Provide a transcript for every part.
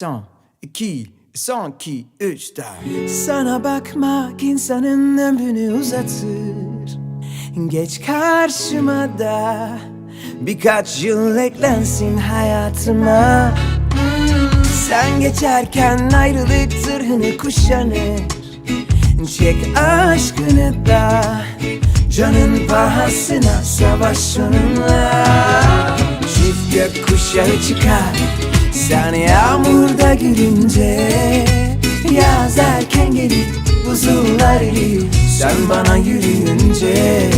Son, iki, son, iki, üç, dört. Sana bakmak insanın ömrünü uzatır. Geç karşıma da birkaç yıl eklensin hayatıma. Sen geçerken ayrılık zırhını kuşanır. Çek aşkını da Canın pahasına savaş onunla Çift gök kuşağı çıkar Sen yağmurda gülünce Yaz erken gelir Buzullar erir Sen bana yürüyünce e,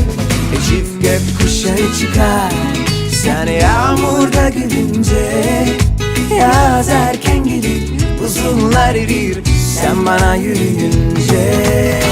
Çift gök kuşağı çıkar. Sen yağmurda gülünce Yaz erken gelir Buzullar erir Sen bana yürüyünce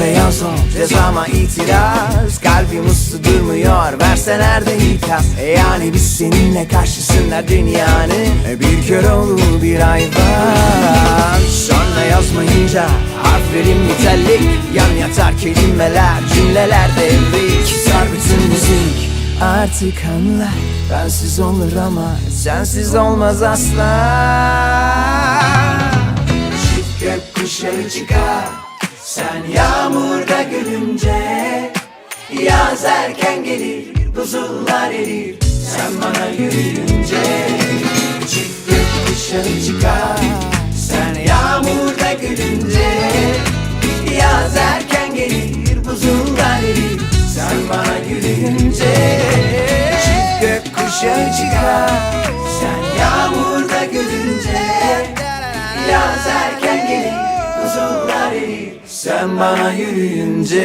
beyaz ol Cezama itiraz. Kalbim uslu durmuyor. Verseler de ikaz e Yani biz seninle karşısında dünyanın e Bir kör oğlu bir hayvan Sonra yazmayınca Harflerim nitelik Yan yatar kelimeler Cümleler devrik Sar bütün müzik. Artık anla Bensiz olur ama Sensiz olmaz asla. Çift gök kuşağı çıkar Sen yağmurda gülünce Yaz erken gelir Buzullar erir. Sen bana yürüyünce gök kuşağı çıkar. Sen yağmurda gülünce Yaz erken gelir Buzullar erir. Sen bana yürüyünce gök kuşağı çıkar. Sen yağmurda Sen bana yürüyünce